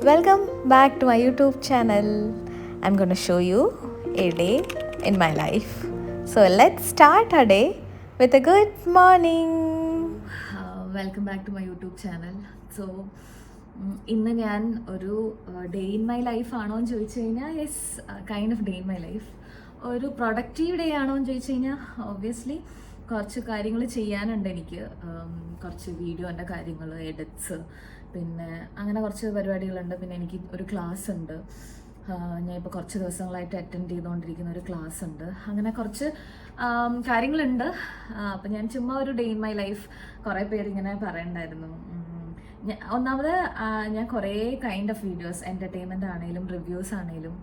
Welcome back to my YouTube channel I'm gonna show you a day in my life so let start a day with a good morning welcome back to my YouTube channel so ഇന്ന് ഞാൻ ഒരു day in my life ആണോ എന്ന് ചോദിച്ചു കഴിഞ്ഞാൽ yes kind of day in my life ഒരു productive day ആണോ എന്ന് ചോദിച്ചു കഴിഞ്ഞാൽ ഒബ്വിയസ്ലി കുറച്ച് കാര്യങ്ങൾ ചെയ്യാനുണ്ട് എനിക്ക്. കുറച്ച് വീഡിയോന്റെ കാര്യങ്ങൾ എഡിറ്റ്സ് പിന്നെ അങ്ങനെ കുറച്ച് പരിപാടികളുണ്ട്. പിന്നെ എനിക്ക് ഒരു ക്ലാസ് ഉണ്ട് ഞാൻ ഇപ്പോൾ കുറച്ച് ദിവസങ്ങളായിട്ട് അറ്റൻഡ് ചെയ്തുകൊണ്ടിരിക്കുന്ന ഒരു ക്ലാസ് ഉണ്ട് അങ്ങനെ കുറച്ച് കാര്യങ്ങളുണ്ട്. അപ്പം ഞാൻ ചുമ്മാ ഒരു ഡേ ഇൻ മൈ ലൈഫ് കുറേ പേര് ഇങ്ങനെ പറയണ്ടായിരുന്നു. ഒന്നാമത് ഞാൻ കുറേ കൈൻഡ് ഓഫ് വീഡിയോസ് എന്റർടൈൻമെന്റ് ആണെങ്കിലും റിവ്യൂസ് ആണെങ്കിലും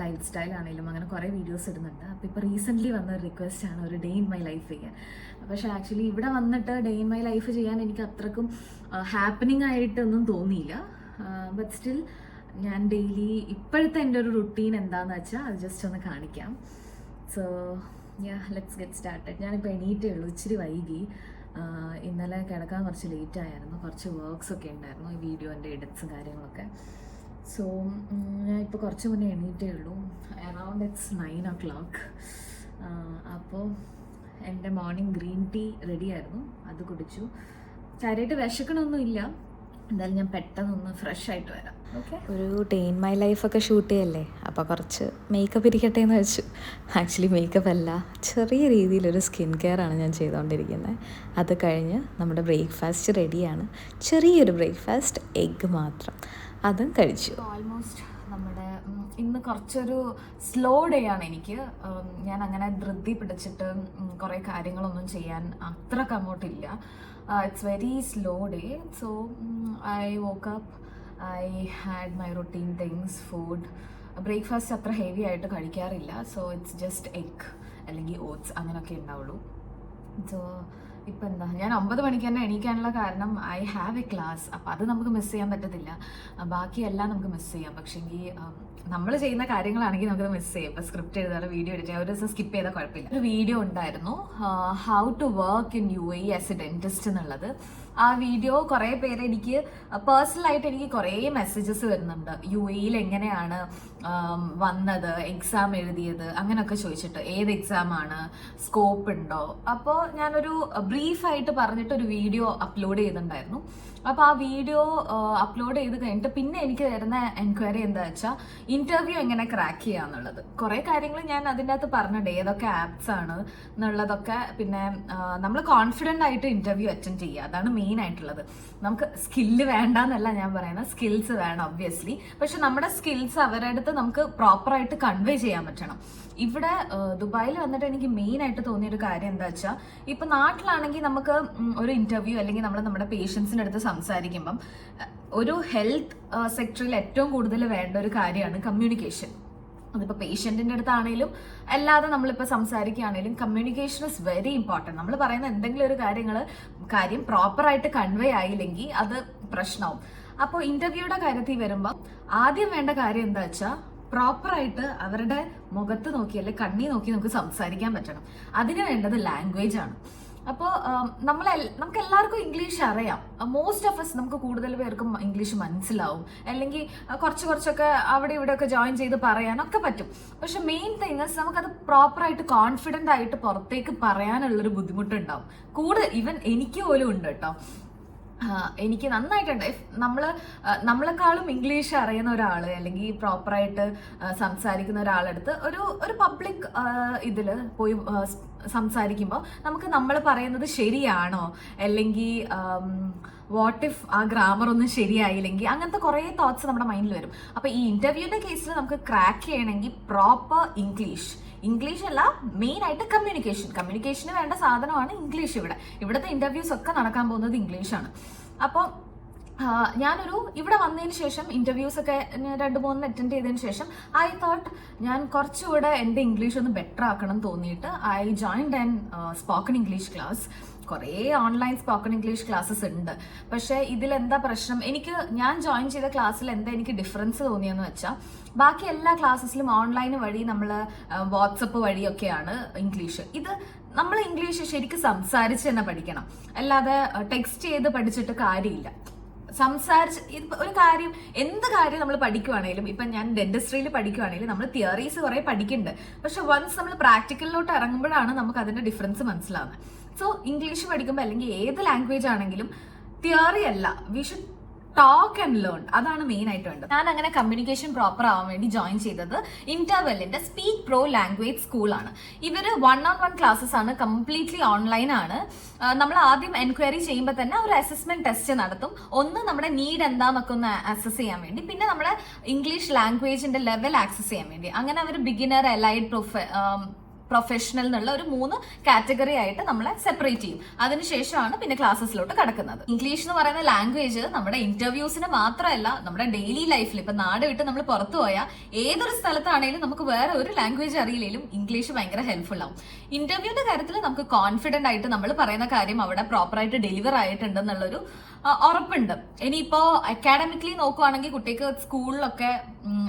ലൈഫ് സ്റ്റൈൽ ആണെങ്കിലും അങ്ങനെ കുറേ വീഡിയോസ് ഇടുന്നുണ്ട്. അപ്പോൾ ഇപ്പോൾ റീസെന്റ്ലി വന്ന ഒരു റിക്വസ്റ്റ് ആണ് ഒരു ഡേ ഇൻ മൈ ലൈഫ് ചെയ്യാൻ. പക്ഷേ ആക്ച്വലി ഇവിടെ വന്നിട്ട് ഡേ ഇൻ മൈ ലൈഫ് ചെയ്യാൻ എനിക്ക് അത്രക്കും ഹാപ്പനിങ് ആയിട്ടൊന്നും തോന്നിയില്ല. ബട്ട് സ്റ്റിൽ ഞാൻ ഡെയിലി ഇപ്പോഴത്തെ എന്റെ ഒരു റുട്ടീൻ എന്താണെന്ന് വെച്ചാൽ അത് ജസ്റ്റ് ഒന്ന് കാണിക്കാം. So yeah let's get started ഞാനിപ്പോൾ എണീറ്റേ ഉള്ളൂ ഇച്ചിരി വൈകി. ഇന്നലെ കിടക്കാൻ കുറച്ച് ലേറ്റ് ആയിരുന്നു. കുറച്ച് വർക്ക്സ് ഒക്കെ ഉണ്ടായിരുന്നു ഈ വീഡിയോന്റെ എഡിറ്റ്സും കാര്യങ്ങളൊക്കെ. സോ ഞാൻ ഇപ്പോൾ കുറച്ച് മുന്നേ എണീറ്റേ ഉള്ളൂ. Around it's nine o'clock അപ്പോൾ എന്റെ മോർണിംഗ് ഗ്രീൻ ടീ റെഡിയായിരുന്നു അത് കുടിച്ചു. കാര്യമായിട്ട് വിശക്കണമൊന്നുമില്ല എന്തായാലും ഞാൻ പെട്ടെന്നൊന്ന് ഫ്രഷ് ആയിട്ട് വരാം. ഓക്കെ ഒരു ഡേ ഇൻ മൈ ലൈഫൊക്കെ ഷൂട്ട് ചെയ്യല്ലേ? അപ്പോൾ കുറച്ച് മേക്കപ്പ് ഇരിക്കട്ടെ എന്ന് വെച്ചു. ആക്ച്വലി മേക്കപ്പ് അല്ല ചെറിയ രീതിയിലൊരു സ്കിൻ കെയർ ആണ് ഞാൻ ചെയ്തുകൊണ്ടിരിക്കുന്നത് അത് കഴിഞ്ഞ് നമ്മുടെ ബ്രേക്ക്ഫാസ്റ്റ് റെഡിയാണ് ചെറിയൊരു ബ്രേക്ക്ഫാസ്റ്റ് എഗ്ഗ് മാത്രം. അതും കഴിച്ചു. ഓൾമോസ്റ്റ് നമ്മുടെ ഇന്ന് കുറച്ചൊരു സ്ലോ ഡേ ആണ് എനിക്ക്. ഞാൻ അങ്ങനെ ധൃതി പിടിച്ചിട്ട് കുറേ കാര്യങ്ങളൊന്നും ചെയ്യാൻ അത്രയ്ക്ക് അങ്ങോട്ടില്ല. It's very slow day so I woke up I had my routine things food breakfast അത്ര ഹെവി ആയിട്ട് കഴിക്കാറില്ല സോ ഇറ്റ്സ് ജസ്റ്റ് എഗ് അല്ലെങ്കിൽ ഓട്സ് അങ്ങനെയൊക്കെ ഉണ്ടാവുള്ളൂ. സോ ഇപ്പം എന്താ ഞാൻ ഒമ്പത് മണിക്ക് തന്നെ എണീക്കാനുള്ള കാരണം ഐ ഹാവ് എ ക്ലാസ് അപ്പോൾ അത് നമുക്ക് മിസ് ചെയ്യാൻ പറ്റത്തില്ല. ബാക്കിയെല്ലാം നമുക്ക് മിസ് ചെയ്യാം. പക്ഷേങ്കിൽ നമ്മൾ ചെയ്യുന്ന കാര്യങ്ങളാണെങ്കിൽ നമുക്ക് മിസ് ചെയ്യാം. ഇപ്പൊ സ്ക്രിപ്റ്റ് എഴുതാതെ വീഡിയോ എഡിറ്റ് ഒരു ദിവസം സ്കിപ്പ് ചെയ്താൽ കുഴപ്പമില്ല. ഒരു വീഡിയോ ഉണ്ടായിരുന്നു. How to work in U A as a dentist എന്നുള്ളത്. ആ വീഡിയോ കുറേ പേര് എനിക്ക് പേഴ്സണലായിട്ട് എനിക്ക് കുറേ മെസ്സേജസ് വരുന്നുണ്ട്. യു എയിൽ എങ്ങനെയാണ് ആം, വന്നത് എക്സാം എഴുതിയത് അങ്ങനെയൊക്കെ ചോദിച്ചിട്ട് ഏത് എക്സാം ആണ് സ്കോപ്പ് ഉണ്ടോ? അപ്പോൾ ഞാനൊരു ബ്രീഫായിട്ട് പറഞ്ഞിട്ട് ഒരു വീഡിയോ അപ്ലോഡ് ചെയ്തിട്ടുണ്ടായിരുന്നു. അപ്പോൾ ആ വീഡിയോ അപ്ലോഡ് ചെയ്ത് കഴിഞ്ഞിട്ട് പിന്നെ എനിക്ക് വരുന്ന എൻക്വയറി എന്താ വെച്ചാൽ ഇന്റർവ്യൂ എങ്ങനെ ക്രാക്ക് ചെയ്യാന്നുള്ളത് കുറേ കാര്യങ്ങൾ ഞാൻ അതിന്റെ അകത്ത് പറഞ്ഞിട്ടുണ്ട്. ഏതൊക്കെ ആപ്സ് ആണ് എന്നുള്ളതൊക്കെ പിന്നെ നമ്മൾ കോൺഫിഡന്റ് ആയിട്ട് ഇന്റർവ്യൂ അറ്റൻഡ് ചെയ്യുക. അതാണ് മെയിൻ ആയിട്ടുള്ളത്. നമുക്ക് സ്കില്ല് വേണ്ടെന്നല്ല ഞാൻ പറയുന്നത്. സ്കിൽസ് വേണം ഒബ്വിയസ്ലി പക്ഷെ നമ്മുടെ സ്കിൽസ് അവരുടെ അടുത്ത് നമുക്ക് പ്രോപ്പറായിട്ട് കൺവേ ചെയ്യാൻ പറ്റണം. ഇവിടെ ദുബായിൽ വന്നിട്ട് എനിക്ക് മെയിൻ ആയിട്ട് തോന്നിയ ഒരു കാര്യം എന്താ വെച്ചാൽ ഇപ്പൊ നാട്ടിലാണെങ്കിൽ നമുക്ക് ഒരു ഇന്റർവ്യൂ അല്ലെങ്കിൽ നമ്മൾ നമ്മുടെ പേഷ്യൻസിന്റെ അടുത്ത് സംസാരിക്കുമ്പം ഒരു ഹെൽത്ത് സെക്ടറിൽ ഏറ്റവും കൂടുതൽ വേണ്ട ഒരു കാര്യമാണ് കമ്മ്യൂണിക്കേഷൻ അതിപ്പോൾ പേഷ്യന്റിന്റെ അടുത്താണേലും അല്ലാതെ നമ്മളിപ്പോൾ സംസാരിക്കുകയാണേലും കമ്മ്യൂണിക്കേഷൻ ഇസ് വെരി ഇമ്പോർട്ടന്റ് നമ്മൾ പറയുന്ന എന്തെങ്കിലും ഒരു കാര്യങ്ങൾ കാര്യം പ്രോപ്പറായിട്ട് കൺവേ ആയില്ലെങ്കിൽ അത് പ്രശ്നമാവും. അപ്പോൾ ഇന്റർവ്യൂയുടെ കാര്യത്തിൽ വരുമ്പോൾ ആദ്യം വേണ്ട കാര്യം എന്താ വെച്ചാൽ പ്രോപ്പറായിട്ട് അവരുടെ മുഖത്ത് നോക്കി അല്ലെ കണ്ണി നോക്കി നമുക്ക് സംസാരിക്കാൻ പറ്റണം. അതിന് വേണ്ടത് ലാംഗ്വേജ് ആണ്. അപ്പോൾ നമ്മൾ നമുക്ക് എല്ലാവർക്കും ഇംഗ്ലീഷ് അറിയാം. മോസ്റ്റ് ഓഫ് അസ് നമുക്ക് കൂടുതൽ പേർക്കും ഇംഗ്ലീഷ് മനസ്സിലാവും. അല്ലെങ്കിൽ കുറച്ച് കുറച്ചൊക്കെ അവിടെ ഇവിടെ ഒക്കെ ജോയിൻ ചെയ്ത് പറയാനൊക്കെ പറ്റും. പക്ഷെ മെയിൻ തിങ്സ് നമുക്കത് പ്രോപ്പറായിട്ട് കോൺഫിഡന്റ് ആയിട്ട് പുറത്തേക്ക് പറയാനുള്ളൊരു ബുദ്ധിമുട്ടുണ്ടാവും. കൂടുതൽ ഈവൻ എനിക്ക് പോലും ഉണ്ട് കേട്ടോ എനിക്ക് നന്നായിട്ടുണ്ട്. നമ്മൾ നമ്മളെക്കാളും ഇംഗ്ലീഷ് അറിയുന്ന ഒരാൾ അല്ലെങ്കിൽ പ്രോപ്പറായിട്ട് സംസാരിക്കുന്ന ഒരാളെടുത്ത് ഒരു ഒരു പബ്ലിക് ഇതിൽ പോയി സംസാരിക്കുമ്പോൾ നമുക്ക് നമ്മൾ പറയുന്നത് ശരിയാണോ? അല്ലെങ്കിൽ വാട്ട് ഇഫ് ആ ഗ്രാമർ ഒന്നും ശരിയായില്ലെങ്കിൽ അങ്ങനത്തെ കുറേ തോട്ട്സ് നമ്മുടെ മൈൻഡിൽ വരും. അപ്പോൾ ഈ ഇന്റർവ്യൂവിന്റെ കേസിൽ നമുക്ക് ക്രാക്ക് ചെയ്യണമെങ്കിൽ പ്രോപ്പർ ഇംഗ്ലീഷ് ഇംഗ്ലീഷ് അല്ല മെയിൻ ആയിട്ട് കമ്മ്യൂണിക്കേഷൻ കമ്മ്യൂണിക്കേഷന് വേണ്ട സാധനമാണ് ഇംഗ്ലീഷ് ഇവിടെ. ഇവിടുത്തെ ഇന്റർവ്യൂസ് ഒക്കെ നടക്കാൻ പോകുന്നത് ഇംഗ്ലീഷാണ്. അപ്പോൾ ഞാനൊരു ഇവിടെ വന്നതിന് ശേഷം ഇന്റർവ്യൂസ് ഒക്കെ രണ്ടു മൂന്ന് അറ്റൻഡ് ചെയ്തതിന് ശേഷം ഐ തോട്ട് ഞാൻ കുറച്ചുകൂടെ എന്റെ ഇംഗ്ലീഷ് ഒന്ന് ബെറ്റർ ആക്കണം തോന്നിയിട്ട് I joined an spoken English class കുറേ ഓൺലൈൻ സ്പോക്കൺ ഇംഗ്ലീഷ് ക്ലാസ്സസ് ഉണ്ട്. പക്ഷേ ഇതിൽ എന്താ പ്രശ്നം? എനിക്ക് ഞാൻ ജോയിൻ ചെയ്ത ക്ലാസ്സിൽ എന്താ എനിക്ക് ഡിഫറൻസ് തോന്നിയെന്ന് വെച്ചാൽ ബാക്കി എല്ലാ ക്ലാസ്സിലും ഓൺലൈൻ വഴി നമ്മൾ വാട്സപ്പ് വഴിയൊക്കെയാണ് ഇംഗ്ലീഷ് ഇത് നമ്മൾ ഇംഗ്ലീഷ് ശരിക്കും സംസാരിച്ച് തന്നെ പഠിക്കണം. അല്ലാതെ ടെക്സ്റ്റ് ചെയ്ത് പഠിച്ചിട്ട് കാര്യമില്ല. സംസാരിച്ച് ഇത് ഒരു കാര്യം എന്ത് കാര്യം നമ്മൾ പഠിക്കുവാണേലും ഇപ്പൊ ഞാൻ ഡെന്റിസ്ട്രിയിൽ പഠിക്കുവാണെങ്കിലും നമ്മൾ തിയറീസ് കുറെ പഠിക്കുന്നുണ്ട് പക്ഷെ വൺസ് നമ്മൾ പ്രാക്ടിക്കലിലോട്ട് ഇറങ്ങുമ്പോഴാണ് നമുക്ക് അതിന്റെ ഡിഫറൻസ് മനസ്സിലാവുന്നത് സോ ഇംഗ്ലീഷ് പഠിക്കുമ്പോൾ അല്ലെങ്കിൽ ഏത് ലാംഗ്വേജ് ആണെങ്കിലും തിയറി അല്ല we should talk and learn അതാണ് മെയിൻ ആയിട്ട് വേണ്ടത്. ഞാൻ അങ്ങനെ കമ്മ്യൂണിക്കേഷൻ പ്രോപ്പർ ആവാൻ വേണ്ടി ജോയിൻ ചെയ്തത് ഇന്റർവെല്ലിന്റെ സ്പീക്ക് പ്രോ ലാംഗ്വേജ് സ്കൂളാണ് ഇവർ വൺ ഓൺ വൺ ക്ലാസ്സസ് ആണ് കംപ്ലീറ്റ്ലി ഓൺലൈൻ ആണ്. നമ്മൾ ആദ്യം എൻക്വയറി ചെയ്യുമ്പോൾ തന്നെ ഒരു അസസ്മെന്റ് ടെസ്റ്റ് നടത്തും. ഒന്ന് നമ്മുടെ നീഡ് എന്താന്നൊക്കെ ഒന്ന് അസസ് ചെയ്യാൻ വേണ്ടി പിന്നെ നമ്മുടെ ഇംഗ്ലീഷ് ലാംഗ്വേജിന്റെ ലെവൽ ആക്സസ് ചെയ്യാൻ വേണ്ടി. അങ്ങനെ അവർ ബിഗിനർ അലൈഡ് പ്രൊഫ പ്രൊഫഷണൽ എന്നുള്ള ഒരു മൂന്ന് കാറ്റഗറി ആയിട്ട് നമ്മളെ സെപ്പറേറ്റ് ചെയ്യും. അതിനുശേഷമാണ് പിന്നെ ക്ലാസ്സസിലോട്ട് കടക്കുന്നത്. ഇംഗ്ലീഷ് എന്ന് പറയുന്ന ലാംഗ്വേജ് നമ്മുടെ ഇന്റർവ്യൂസിന് മാത്രമല്ല നമ്മുടെ ഡെയിലി ലൈഫിൽ ഇപ്പൊ നാട് വിട്ട് നമ്മൾ പുറത്തു പോയാൽ ഏതൊരു സ്ഥലത്താണെങ്കിലും നമുക്ക് വേറെ ഒരു ലാംഗ്വേജ് അറിയില്ലെങ്കിലും ഇംഗ്ലീഷ് ഭയങ്കര ഹെൽപ്ഫുൾ ആവും. ഇന്റർവ്യൂവിന്റെ കാര്യത്തിൽ നമുക്ക് കോൺഫിഡന്റ് ആയിട്ട് നമ്മൾ പറയുന്ന കാര്യം അവിടെ പ്രോപ്പറായിട്ട് ഡെലിവർ ആയിട്ടുണ്ടെന്നുള്ളൊരു ഉറപ്പുണ്ട്. ഇനിയിപ്പോ അക്കാഡമിക്കലി നോക്കുവാണെങ്കിൽ കുട്ടിക്ക് സ്കൂളിലൊക്കെ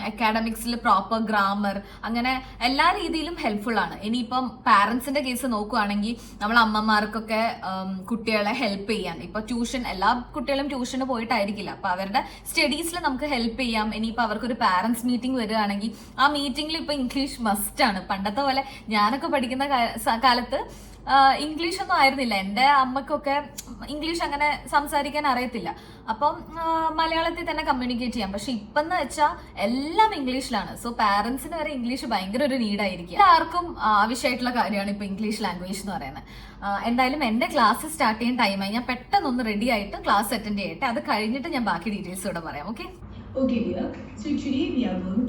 അക്കാഡമിക്സിൽ പ്രോപ്പർ ഗ്രാമർ അങ്ങനെ എല്ലാ രീതിയിലും ഹെൽപ്ഫുൾ ആണ്. ഇനിയിപ്പം പാരന്റ്സിന്റെ കേസ് നോക്കുവാണെങ്കിൽ നമ്മൾ അമ്മമാർക്കൊക്കെ കുട്ടികളെ ഹെൽപ്പ് ചെയ്യാൻ. ഇപ്പൊ ട്യൂഷൻ എല്ലാ കുട്ടികളും ട്യൂഷന് പോയിട്ടായിരിക്കില്ല. അപ്പൊ അവരുടെ സ്റ്റഡീസിൽ നമുക്ക് ഹെൽപ്പ് ചെയ്യാം. ഇനിയിപ്പോ അവർക്കൊരു പാരന്റ്സ് മീറ്റിംഗ് വരികയാണെങ്കിൽ ആ മീറ്റിംഗിൽ ഇപ്പൊ ഇംഗ്ലീഷ് മസ്റ്റ് ആണ്. പണ്ടത്തെ പോലെ ഞാനൊക്കെ പഠിക്കുന്ന കാലത്ത് ഇംഗ്ലീഷ് ഒന്നും ആയിരുന്നില്ല. എന്റെ അമ്മക്കൊക്കെ ഇംഗ്ലീഷ് അങ്ങനെ സംസാരിക്കാൻ അറിയത്തില്ല. അപ്പം മലയാളത്തിൽ തന്നെ കമ്മ്യൂണിക്കേറ്റ് ചെയ്യാം. പക്ഷെ ഇപ്പം എന്ന് വെച്ചാൽ എല്ലാം ഇംഗ്ലീഷിലാണ്. സോ പാരന്റ്സിന് വരെ ഇംഗ്ലീഷ് ഭയങ്കര ഒരു നീഡായിരിക്കും എല്ലാവർക്കും ആവശ്യമായിട്ടുള്ള കാര്യമാണ് ഇപ്പൊ ഇംഗ്ലീഷ് ലാംഗ്വേജ് എന്ന് പറയുന്നത്. എന്തായാലും എന്റെ ക്ലാസ് സ്റ്റാർട്ട് ചെയ്യാൻ ടൈമായി ഞാൻ പെട്ടെന്നൊന്ന് റെഡി ആയിട്ട് ക്ലാസ് അറ്റൻഡ് ചെയ്യട്ടെ. അത് കഴിഞ്ഞിട്ട് ഞാൻ ബാക്കി ഡീറ്റെയിൽസ് ഇവിടെ പറയാം. Okay Okay, dear. So today we are going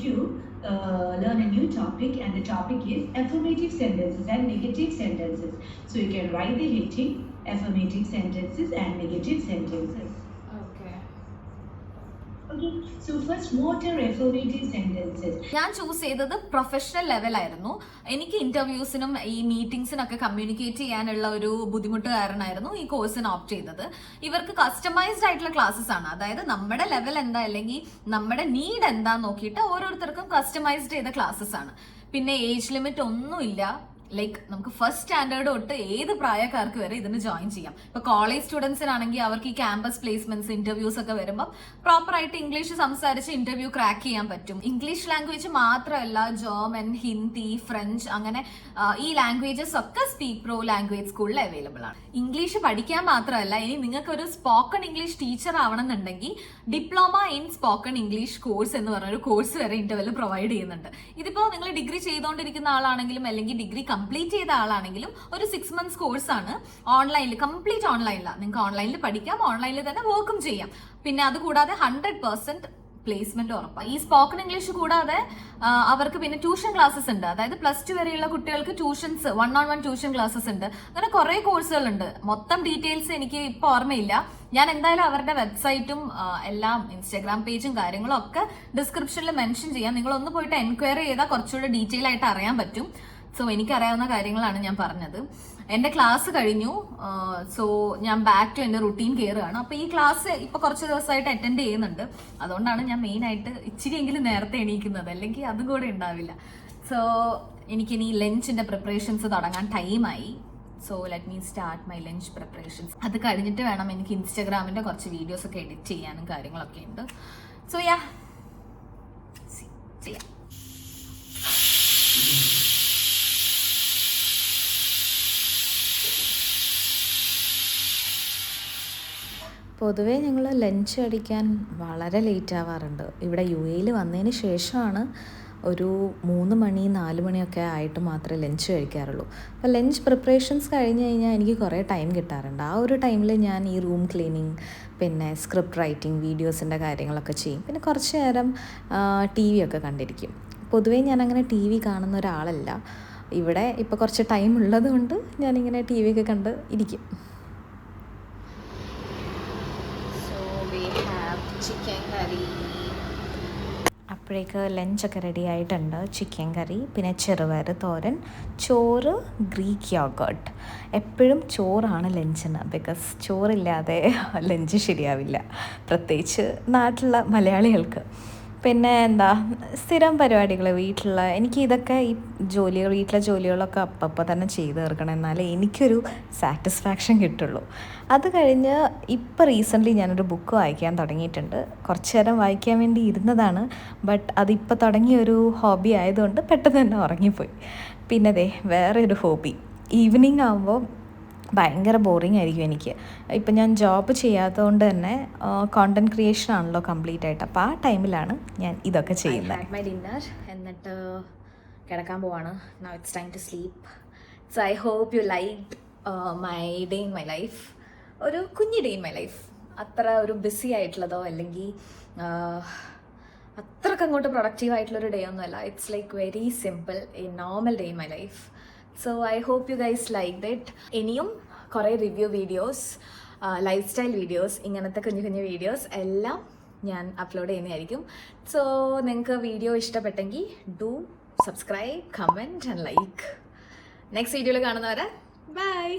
uh, learn a new topic, and the topic is affirmative sentences and negative sentences. So you can write the heading affirmative sentences and negative sentences. ഞാൻ choose ചെയ്തത് professional ലെവലായിരുന്നു എനിക്ക് ഇന്റർവ്യൂസിനും ഈ മീറ്റിംഗ്സിനൊക്കെ communicate ചെയ്യാനുള്ള ഒരു ബുദ്ധിമുട്ട് കാരണമായിരുന്നു ഈ കോഴ്സിന് ഓപ്റ്റ് ചെയ്തത്. ഇവർക്ക് കസ്റ്റമൈസ്ഡ് ആയിട്ടുള്ള ക്ലാസ്സസ് ആണ്. അതായത് നമ്മുടെ ലെവൽ എന്താ അല്ലെങ്കിൽ നമ്മുടെ നീഡ് എന്താ നോക്കിയിട്ട് ഓരോരുത്തർക്കും കസ്റ്റമൈസ്ഡ് ചെയ്ത ക്ലാസ്സസ് ആണ്. പിന്നെ ഏജ് ലിമിറ്റ് ഒന്നുമില്ല. ലൈക്ക് നമുക്ക് ഫസ്റ്റ് സ്റ്റാൻഡേർഡ് തൊട്ട് ഏത് പ്രായക്കാർക്ക് വരെ ഇതിന് ജോയിൻ ചെയ്യാം. ഇപ്പൊ കോളേജ് സ്റ്റുഡൻസിനാണെങ്കിൽ അവർക്ക് ഈ ക്യാമ്പസ് പ്ലേസ്മെന്റ്സ് ഇന്റർവ്യൂസ് ഒക്കെ വരുമ്പോൾ പ്രോപ്പർ ആയിട്ട് ഇംഗ്ലീഷ് സംസാരിച്ച് ഇന്റർവ്യൂ ക്രാക്ക് ചെയ്യാൻ പറ്റും. ഇംഗ്ലീഷ് ലാംഗ്വേജ് മാത്രമല്ല ജർമ്മൻ ഹിന്ദി ഫ്രഞ്ച് അങ്ങനെ ഈ ലാംഗ്വേജസ് ഒക്കെ സ്പീക്ക് പ്രോ ലാംഗ്വേജ് സ്കൂളിൽ അവൈലബിൾ ആണ്. ഇംഗ്ലീഷ് പഠിക്കാൻ മാത്രമല്ല ഇനി നിങ്ങൾക്ക് ഒരു spoken English teacher ആവണമെന്നുണ്ടെങ്കിൽ diploma in spoken English course എന്ന് പറഞ്ഞ ഒരു കോഴ്സ് വരെ ഇന്റർവെൽ പ്രൊവൈഡ് ചെയ്യുന്നുണ്ട്. ഇതിപ്പോ നിങ്ങൾ ഡിഗ്രി ചെയ്തുകൊണ്ടിരിക്കുന്ന ആളാണെങ്കിലും അല്ലെങ്കിൽ ഡിഗ്രി കംപ്ലീറ്റ് ചെയ്ത ആളാണെങ്കിലും ഒരു സിക്സ് മന്ത്സ് കോഴ്സ് ആണ്. ഓൺലൈനിൽ കംപ്ലീറ്റ് ഓൺലൈനിലാണ് നിങ്ങൾക്ക് ഓൺലൈനിൽ പഠിക്കാം ഓൺലൈനിൽ തന്നെ വർക്കും ചെയ്യാം. പിന്നെ അതുകൂടാതെ ഹൺഡ്രഡ് പെർസെന്റ് പ്ലേസ്മെന്റ് ഉറപ്പാണ് ഈ സ്പോക്കൺ ഇംഗ്ലീഷ് കൂടാതെ അവർക്ക് പിന്നെ ട്യൂഷൻ ക്ലാസ്സസ് ഉണ്ട്. അതായത് പ്ലസ് ടു വരെയുള്ള കുട്ടികൾക്ക് tuitions one on one tuition classes ഉണ്ട്. അങ്ങനെ കുറെ കോഴ്സുകൾ ഉണ്ട്. മൊത്തം ഡീറ്റെയിൽസ് എനിക്ക് ഇപ്പോൾ ഓർമ്മയില്ല. ഞാൻ എന്തായാലും അവരുടെ വെബ്സൈറ്റും എല്ലാം ഇൻസ്റ്റാഗ്രാം പേജും കാര്യങ്ങളും ഒക്കെ ഡിസ്ക്രിപ്ഷനിൽ മെൻഷൻ ചെയ്യാം. നിങ്ങൾ ഒന്ന് പോയിട്ട് എൻക്വയറി ചെയ്താൽ കുറച്ചുകൂടെ ഡീറ്റെയിൽ ആയിട്ട് അറിയാൻ പറ്റും. സോ എനിക്കറിയാവുന്ന കാര്യങ്ങളാണ് ഞാൻ പറഞ്ഞത്. എന്റെ ക്ലാസ് കഴിഞ്ഞു. സോ ഞാൻ ബാക്ക് ടു എന്റെ റുട്ടീൻ കയറുകയാണ് അപ്പോൾ ഈ ക്ലാസ് ഇപ്പോൾ കുറച്ച് ദിവസമായിട്ട് അറ്റൻഡ് ചെയ്യുന്നുണ്ട്. അതുകൊണ്ടാണ് ഞാൻ മെയിനായിട്ട് ഇച്ചിരിയെങ്കിലും നേരത്തെ എണീക്കുന്നത്. അല്ലെങ്കിൽ അതും കൂടെ ഉണ്ടാവില്ല. സോ എനിക്കിനി ലഞ്ചിന്റെ പ്രിപ്പറേഷൻസ് തുടങ്ങാൻ ടൈമായി so let me start my lunch preparations അത് കഴിഞ്ഞിട്ട് വേണം എനിക്ക് ഇൻസ്റ്റാഗ്രാമിന്റെ കുറച്ച് വീഡിയോസ് ഒക്കെ എഡിറ്റ് ചെയ്യാനും കാര്യങ്ങളൊക്കെ ഉണ്ട്. സോ യാ ചെയ്യാം. പൊതുവേ ഞങ്ങൾ ലഞ്ച് അടിക്കാൻ വളരെ ലേറ്റ് ആവാറുണ്ട്. ഇവിടെ യു എയിൽ വന്നതിന് ശേഷമാണ് ഒരു മൂന്ന് മണി നാല് മണിയൊക്കെ ആയിട്ട് മാത്രമേ ലഞ്ച് കഴിക്കാറുള്ളൂ. അപ്പോൾ ലഞ്ച് പ്രിപ്പറേഷൻസ് കഴിഞ്ഞ് കഴിഞ്ഞാൽ എനിക്ക് കുറേ ടൈം കിട്ടാറുണ്ട്. ആ ഒരു ടൈമിൽ ഞാൻ ഈ റൂം ക്ലീനിങ് പിന്നെ സ്ക്രിപ്റ്റ് റൈറ്റിംഗ് വീഡിയോസിന്റെ കാര്യങ്ങളൊക്കെ ചെയ്യും. പിന്നെ കുറച്ച് നേരം ടി വി ഒക്കെ കണ്ടിരിക്കും. പൊതുവേ ഞാനങ്ങനെ ടി വി കാണുന്ന ഒരാളല്ല. ഇവിടെ ഇപ്പോൾ കുറച്ച് ടൈം ഉള്ളതുകൊണ്ട് ഞാനിങ്ങനെ ടി വി ഒക്കെ കണ്ട് ഇരിക്കും So we have chicken curry. അപ്പോഴേക്ക് ലഞ്ചൊക്കെ റെഡി ആയിട്ടുണ്ട്. ചിക്കൻ കറി പിന്നെ ചെറുപയർ തോരൻ ചോറ് ഗ്രീക്ക് യോഗേർട്ട് എപ്പോഴും ചോറാണ് ലഞ്ചിന്. ബിക്കോസ് ചോറില്ലാതെ ലഞ്ച് ശരിയാവില്ല. പ്രത്യേകിച്ച് നാട്ടിലുള്ള മലയാളികൾക്ക്. പിന്നെ എന്താ സ്ഥിരം പരിപാടികൾ വീട്ടിലുള്ള എനിക്ക് ഇതൊക്കെ ഈ ജോലികൾ വീട്ടിലെ ജോലികളൊക്കെ അപ്പപ്പോൾ തന്നെ ചെയ്ത് തീർക്കണം. എന്നാലേ എനിക്കൊരു സാറ്റിസ്ഫാക്ഷൻ കിട്ടുള്ളൂ. അത് കഴിഞ്ഞ് ഇപ്പോൾ റീസെന്റ്ലി ഞാനൊരു ബുക്ക് വായിക്കാൻ തുടങ്ങിയിട്ടുണ്ട്. കുറച്ച് നേരം വായിക്കാൻ വേണ്ടി ഇരുന്നതാണ്. ബട്ട് അതിപ്പോൾ തുടങ്ങിയൊരു ഹോബി ആയതുകൊണ്ട് പെട്ടെന്ന് തന്നെ ഉറങ്ങിപ്പോയി. പിന്നെ ദേ വേറെ ഒരു ഹോബി. ഈവനിങ് ആകുമ്പോൾ ഭയങ്കര ബോറിംഗ് ആയിരിക്കും എനിക്ക്. ഇപ്പം ഞാൻ ജോബ് ചെയ്യാത്തതുകൊണ്ട് തന്നെ കോണ്ടന്റ് ക്രിയേഷൻ ആണല്ലോ കംപ്ലീറ്റ് ആയിട്ട്. അപ്പോൾ ആ ടൈമിലാണ് ഞാൻ ഇതൊക്കെ ചെയ്യുന്നത്. മൈ ഡിന്നർ എന്നിട്ട് കിടക്കാൻ പോവാണ്. Now it's time to sleep so I hope you like my day in my life ഒരു കുഞ്ഞു ഡേ ഇൻ മൈ ലൈഫ് അത്ര ഒരു ബിസി ആയിട്ടുള്ളതോ അല്ലെങ്കിൽ അത്രയ്ക്ക് അങ്ങോട്ട് പ്രൊഡക്റ്റീവ് ആയിട്ടുള്ളൊരു ഡേ ഒന്നുമല്ല. It's like very simple a normal day in my life so I hope you guys like that ഇനിയും കുറേ review videos lifestyle videos ഇങ്ങനത്തെ കുഞ്ഞു കുഞ്ഞു വീഡിയോസ് എല്ലാം ഞാൻ അപ്ലോഡ് ചെയ്യുന്നതായിരിക്കും. സോ നിങ്ങൾക്ക് വീഡിയോ ഇഷ്ടപ്പെട്ടെങ്കിൽ do subscribe comment and like next വീഡിയോയിൽ കാണുന്നവരെ ബൈ